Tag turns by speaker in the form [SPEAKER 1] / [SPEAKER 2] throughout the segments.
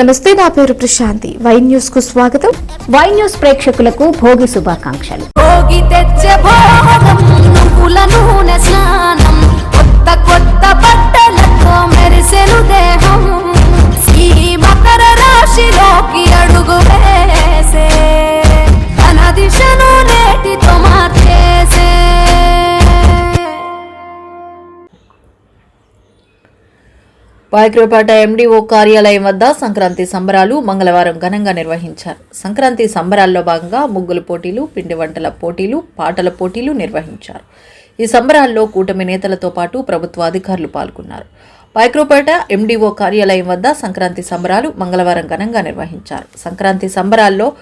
[SPEAKER 1] నమస్తే నా పేరు ప్రశాంతి. వైన్ న్యూస్కు స్వాగతం.
[SPEAKER 2] వై న్యూస్ ప్రేక్షకులకు భోగి శుభాకాంక్షలు.
[SPEAKER 3] భోగి తెచ్చే భోగం
[SPEAKER 4] పాయక్రపేట ఎండిఓ కార్యాలయం వద్ద సంక్రాంతి సంబరాలు మంగళవారం ఘనంగా నిర్వహించారు. సంక్రాంతి సంబరాల్లో భాగంగా ముగ్గుల పోటీలు పిండి వంటల పోటీలు పాటల పోటీలు నిర్వహించారు. ఈ సంబరాల్లో కూటమి నేతలతో పాటు ప్రభుత్వ అధికారులు పాల్గొన్నారు. పైక్రోపేట ఎండిఓ కార్యాలయం వద్ద సంక్రాంతి సంబరాలు మంగళవారం ఘనంగా నిర్వహించారు. సంక్రాంతి సంబరాల్లో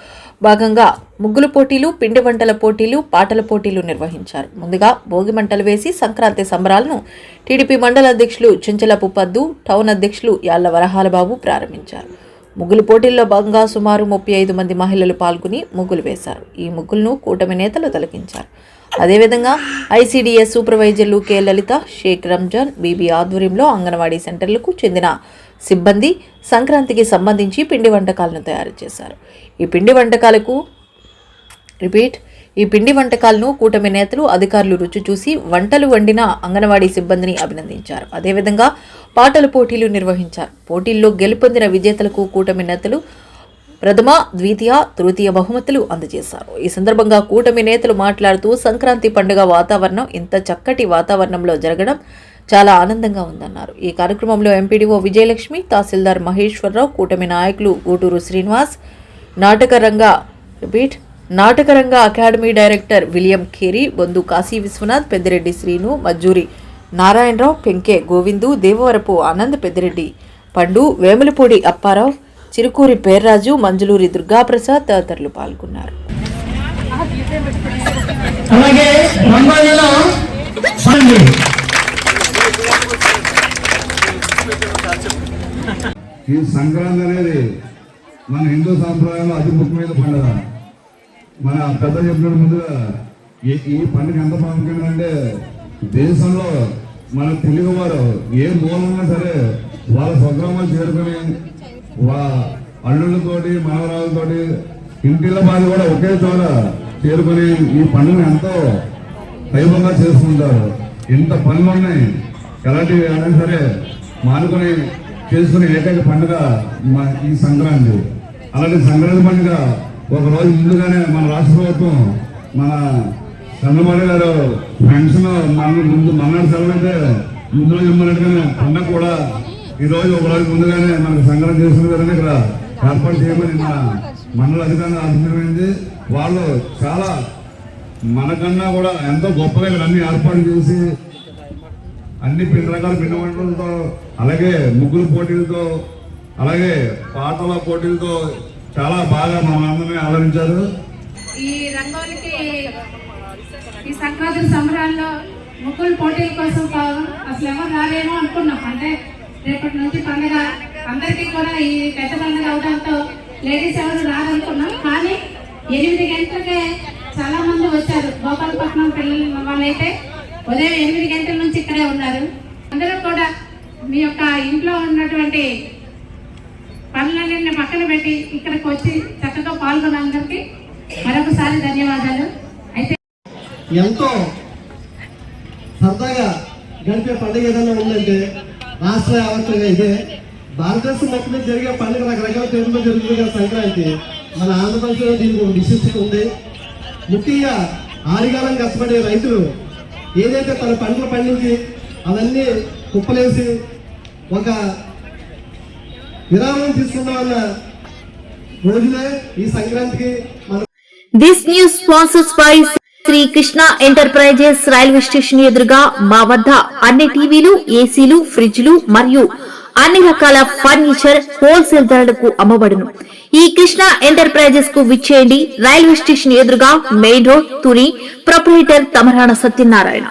[SPEAKER 4] భాగంగా ముగ్గుల పోటీలు పిండి వంటల పోటీలు పాటల పోటీలు నిర్వహించారు. ముందుగా భోగి మంటలు వేసి సంక్రాంతి సంబరాలను టీడీపీ మండల అధ్యక్షులు చుంచలపు పద్దు టౌన్ అధ్యక్షులు యాళ్ళ వరహాలబాబు ప్రారంభించారు. ముగ్గులు పోటీల్లో భాగంగా సుమారు ముప్పై ఐదు మంది మహిళలు పాల్గొని ముగ్గులు వేశారు. ఈ ముగ్గులను కూటమి నేతలు తొలగించారు. అదేవిధంగా ఐసీడీఎస్ సూపర్వైజర్లు కె. లలిత షేక్ రంజాన్ బీబీ ఆధ్వర్యంలో అంగన్వాడీ సెంటర్లకు చెందిన సిబ్బంది సంక్రాంతికి సంబంధించి పిండి వంటకాలను తయారు చేశారు. ఈ పిండి వంటకాలకు రిపీట్ ఈ పిండి వంటకాలను కూటమి నేతలు అధికారులు రుచి చూసి వంటలు వండిన అంగన్వాడీ సిబ్బందిని అభినందించారు. అదేవిధంగా పాటల పోటీలు నిర్వహించారు. పోటీల్లో గెలుపొందిన విజేతలకు కూటమి నేతలు ప్రథమ ద్వితీయ తృతీయ బహుమతులు అందజేశారు. ఈ సందర్భంగా కూటమి నేతలు మాట్లాడుతూ సంక్రాంతి పండుగ వాతావరణం ఇంత చక్కటి వాతావరణంలో జరగడం చాలా ఆనందంగా ఉందన్నారు. ఈ కార్యక్రమంలో ఎంపీడీఓ విజయలక్ష్మి తహసీల్దార్ మహేశ్వరరావు కూటమి నాయకులు గూటూరు శ్రీనివాస్ నాటకరంగ repeat నాటకరంగ academy director William Kheri Bondu Kashi Vishwanath Peddireddy Srinu Majjuri Narayanarao Penke Govindu Devavarapu Anand Peddireddy Pandu Vemulapudi Apparao Chirukuri Perraju మంజులూరి Durgaprasad తదితరులు పాల్గొన్నారు.
[SPEAKER 5] అలాగే
[SPEAKER 6] ఈ సంక్రాంతి అనేది మన హిందూ సాంప్రదాయంలో అతి ముఖ్యమైన పండుగ. మన పెద్ద చెప్పిన ముందుగా ఈ పండుగ ఎంత ప్రాముఖ్యమైన అంటే దేశంలో మన తెలుగు వారు ఏ మూలంగా సరే వాళ్ళ స్వగ్రామాలు చేరుకొని వా అల్లుళ్ళతోటి మనవరాలతోటి ఇంటిల్ల బాధ కూడా ఒకే చోట చేరుకొని ఈ పండుగను ఎంతో దైవంగా చేసుకుంటారు. ఇంత పనులు ఉన్నాయి ఎలాంటివి అయినా సరే మానుకొని చేసుకునే ఏకైక పండుగ మా ఈ సంక్రాంతి. అలాంటి సంక్రాంతి పండుగ ఒక రోజు ముందుగానే మన రాష్ట్ర ప్రభుత్వం మన చంద్రబాబు గారు ఫ్రెండ్స్ మన ముందు మన్నాడు సెలవు ముందు రోజు ఇమ్మన్నట్టుగానే పండుగ కూడా ఈ రోజు ఒక రోజు ముందుగానే మనకు సంక్రాంతి చేసుకునే విధంగా ఇక్కడ ఏర్పాటు చేయమని మన మండల అధికారులు ఆశించమైంది వాళ్ళు చాలా మనకన్నా కూడా ఎంతో గొప్పగా ఇక్కడ అన్ని ఏర్పాటు చేసి అన్ని పిండి రకాల పిండి వంటలతో అలాగే ముగ్గురు పోటీలతో అలాగే పాటల పోటీలతో చాలా బాగా మమ్మల్ని అందరినీ ఆదరించారు.
[SPEAKER 7] ఈ రంగోలికి ఈ సంక్రాంతి సంబరాల్లో ముగ్గులు పోటీల కోసం అసలు ఎవరు రాలేమో అనుకున్నాం. అంటే రేపటి నుంచి పండుగ అందరికీ కూడా ఈ పెద్ద పండుగ అవడంతో లేడీస్ ఎవరు రాదనుకున్నాం కానీ ఎనిమిది గంటలకే చాలా మంది వచ్చారు. గోపాలపట్నం పిల్లలు వాళ్ళైతే ఉదయం ఎనిమిది గంటల నుంచి ఇక్కడే ఉన్నారు. అందరూ కూడా మీ యొక్క ఇంట్లో ఉన్నటువంటి పనులన్నింటిని పక్కన పెట్టి ఇక్కడికి వచ్చి చక్కగా పాల్గొన్న అందరికీ మరొకసారి ధన్యవాదాలు. అయితే
[SPEAKER 5] ఎంతో సరదాగా గడిపే పండుగ ఏదైనా ఉందంటే రాష్ట్ర వ్యాప్తంగా ఇదే భారతదేశం మొత్తం జరిగే పండుగ రకరకాల పేరులో జరుగుతుంది కదా సంక్రాంతి మన ఆంధ్రప్రదేశ్లో దీనికి ఒక విశిష్టత ఉంది. ముఖ్యంగా ఆరిగాలం కష్టపడే రైతులు ఏదైతే తన పంటలు పండించి అవన్నీ కుప్పలేసి ఒక విరామం తీసుకుందామన్న రోజునే ఈ సంక్రాంతికి
[SPEAKER 2] this news sponsors by Sri Krishna enterprises railway station ఎదురుగా మా వద్ద అన్ని టీవీలు ఏసీలు ఫ్రిడ్జ్లు మరియు అన్ని రకాల ఫర్నిచర్ హోల్సేల్ ధరలకు అమ్మబడును. ఈ కృష్ణ ఎంటర్ప్రైజెస్కు విచ్చేయండి. రైల్వే స్టేషన్ ఎదురుగా main road Tuni. Proprietor Tamarana Satyanarayana.